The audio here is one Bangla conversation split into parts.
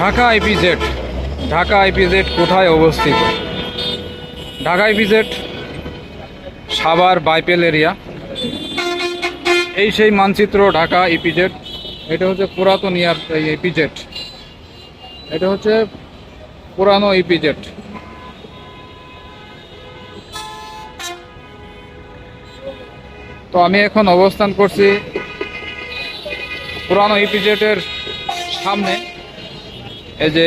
ঢাকা আইপিজেড ঢাকা আইপিজেড কোথায় অবস্থিত? Dhaka IPZ Savar Baipail area. এই সেই মানচিত্র ঢাকা ইপিজেড এটা হচ্ছে পুরাতন ইয়ার ইপিজেড এটা হচ্ছে পুরানো ইপিজেড তো আমি এখন অবস্থান করছি পুরানো ইপিজেটের সামনে। এই যে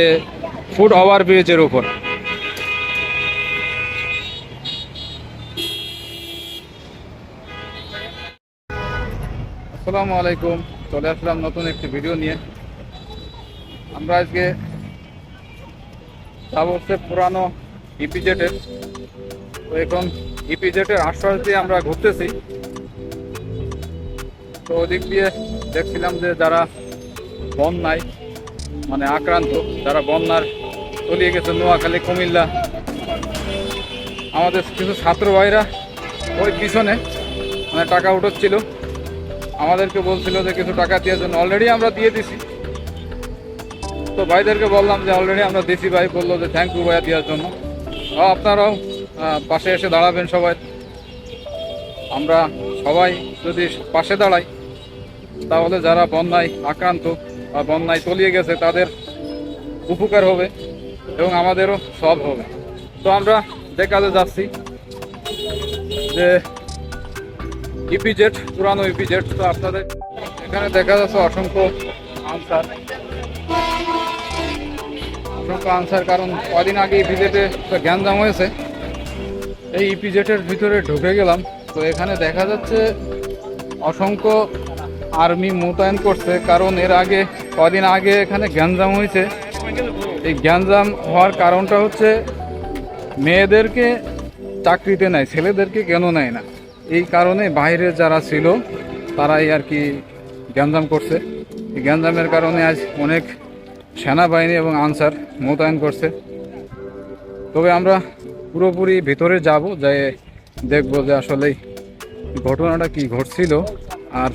ফুড ওভার ব্রিজের উপর। আসসালামু আলাইকুম, চলে আসলাম নতুন একটি ভিডিও নিয়ে। আমরা আজকে হচ্ছে পুরানো ইপিজেটের তো এখন ইপিজেটের আশ্বাস দিয়ে আমরা ঘুরতেছি। তো ওদিক দিয়ে দেখছিলাম যে যারা বন্যায় মানে আক্রান্ত, যারা বন্যার তলিয়ে গেছে নোয়াখালী, কুমিল্লা। আমাদের কিছু ছাত্র ভাইরা ওই পিছনে মানে টাকা উঠোচ্ছিল। আমাদেরকে বলছিল যে কিছু টাকা দেওয়ার জন্য অলরেডি আমরা দিয়ে দিছি। তো ভাইদেরকে বললাম যে অলরেডি আমরা দিছি ভাই, বলল যে থ্যাংক ইউ ভাইয়া দেওয়ার জন্য। আপনারাও পাশে এসে দাঁড়াবেন সবাই। আমরা সবাই যদি পাশে দাঁড়াই, তাহলে যারা বন্যায় আক্রান্ত বা বন্যায় তলিয়ে গেছে, তাদের উপকার হবে এবং আমাদেরও সব হবে। তো আমরা কাজে যাচ্ছি যে ইপিজেট পুরানো ইপিজেট তো আপনাদের এখানে দেখা যাচ্ছে অসংখ্য আনসার। অসংখ্য আনসার, কারণ কদিন আগে ইপিজেটে জ্ঞানজাম হয়েছে। এই ইপিজেটের ভিতরে ঢুকে গেলাম। তো এখানে দেখা যাচ্ছে অসংখ্য আর্মি মোতায়েন করছে, কারণ এর আগে, কদিন আগে এখানে গ্যাঞ্জাম হয়েছে। এই গ্যাঞ্জাম হওয়ার কারণটা হচ্ছে, মেয়েদেরকে চাকরিতে নেয়, ছেলেদেরকে কেন নেয় না? এই কারণে বাইরে যারা ছিল, তারাই আর কি গ্যাঞ্জাম করছে। এই গ্যাঞ্জামের কারণে আজ অনেক সেনাবাহিনী এবং আনসার মোতায়েন করছে। তবে আমরা পুরোপুরি ভিতরে যাব যাই দেখব যে আসলে ঘটনাটা কি ঘটছিল, আর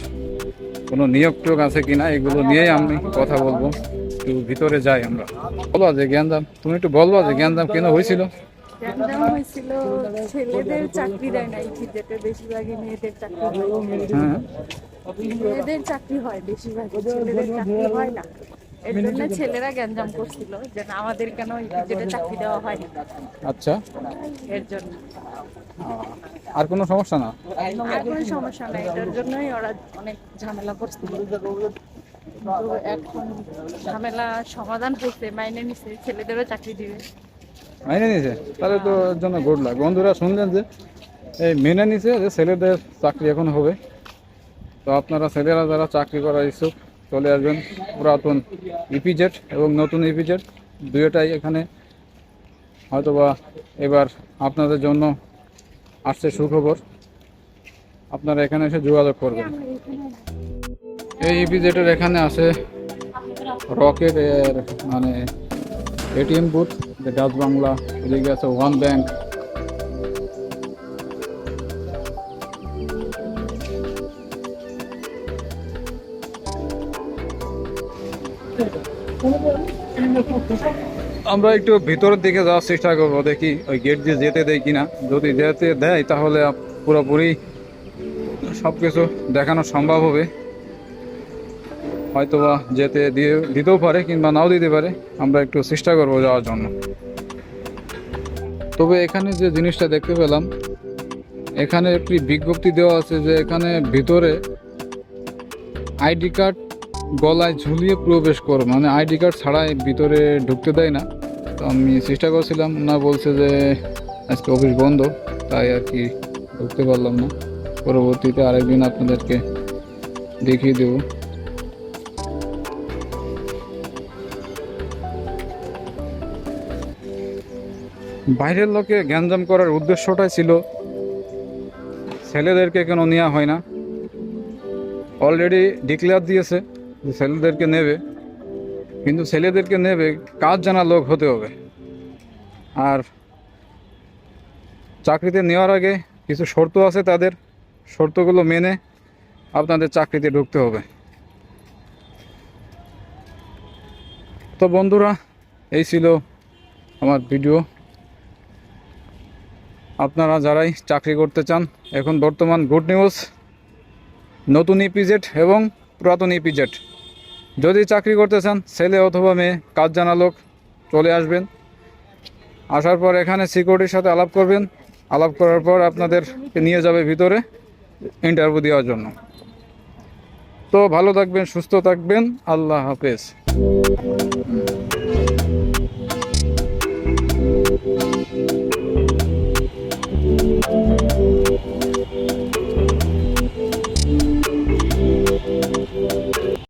কোনো নিয়োগ টোক আছে কি না এগুলো নিয়েই আমি কথা বলব। একটু ভিতরে যাই আমরা। বলো যে জ্ঞানদাম তুমি একটু বলব যে জ্ঞানদাম কেন হয়েছিল? হয়েছিল ছেলেদের চাকরি দেয় না এই ক্ষেত্রে বেশিরভাগই মেয়েদের চাকরি হয়। বেশিরভাগ মেয়েদের চাকরি হয় বেশিরভাগই ছেলেদের চাকরি হয় না। এর জন্য ছেলেরা গ্যাঞ্জাম করছিল যে না, আমাদের কেন চাকরি দেওয়া হয়। আচ্ছা। এর জন্য। আর কোনো সমস্যা না? আর কোনো সমস্যা নাই এটার জন্যই ওরা অনেক ঝামেলা করছিল। তো এখন ঝামেলা সমাধান হয়েছে মাইনে নিছে ছেলেদেরও চাকরি দিবে। মেনে নিছে? তাহলে তো জন্য গুড লাগ বন্ধুরা শুনলেন যে এই মেনে নিছে যে ছেলেদের চাকরি এখন হবে। তো আপনারা ছেলেরা যারা চাকরি করার ইচ্ছুক চলে আসবেন পুরাতন ইপিজেট এবং নতুন ইপিজেট দুয়োটাই এখানে হয়তোবা এবার আপনাদের জন্য আসছে সুখবর। আপনারা এখানে এসে যোগাযোগ করবেন। এই ইপিজেটের এখানে আছে রকেট এর মানে এটিএম বুথ ডাচ বাংলা, এদিকে আছে ওয়ান ব্যাংক আমরা একটু ভিতরের দিকে যাওয়ার চেষ্টা করব, দেখি ওই গেট দিয়ে যেতে দেয় কিনা। যদি যেতে দেয়, তাহলে পুরোপুরি সব কিছু দেখানো সম্ভব হবে। হয়তোবা যেতে দিয়ে, দিতেও পারে কিংবা নাও দিতে পারে। আমরা একটু চেষ্টা করব যাওয়ার জন্য। তবে এখানে যে জিনিসটা দেখতে পেলাম, এখানে একটি বিজ্ঞপ্তি দেওয়া আছে যে এখানে ভিতরে আইডি কার্ড গলায় ঝুলিয়ে প্রবেশ করো। মানে আইডি কার্ড ছাড়াই ভিতরে ঢুকতে দেয় না। তো আমি চেষ্টা করছিলাম, না বলছে যে আজকে অফিস বন্ধ, তাই আর কি ঢুকতে পারলাম না। পরবর্তীতে আরেকদিন আপনাদেরকে দেখিয়ে দেবো। বাইরের লোকে গ্যাঞ্জাম করার উদ্দেশ্যটাই ছিল, ছেলেদেরকে কেন নেওয়া হয় না। অলরেডি ডিক্লেয়ার দিয়েছে। যে ছেলেদেরকে নেবে, কিন্তু ছেলেদেরকে নেবে কাজ জানা লোক হতে হবে? আর চাকরিতে নেওয়ার আগে কিছু শর্ত আছে তাদের, শর্তগুলো মেনে আপনাদের চাকরিতে ঢুকতে হবে। তো বন্ধুরা, এই ছিল আমার ভিডিও। আপনারা যারাই চাকরি করতে চান, এখন বর্তমান গুড নিউজ, নতুন ইপিজেড এবং পুরাতন ইপিজেড। যদি চাকরি করতে চান, ছেলে অথবা মেয়ে, কাজ জানা লোক, চলে আসবেন। আসার পর এখানে সিকিউরিটির সাথে আলাপ করবেন। আলাপ করার পর আপনাদের নিয়ে যাবে ভিতরে ইন্টারভিউ দেওয়ার জন্য। তো ভালো থাকবেন, সুস্থ থাকবেন। আল্লাহ হাফেজ।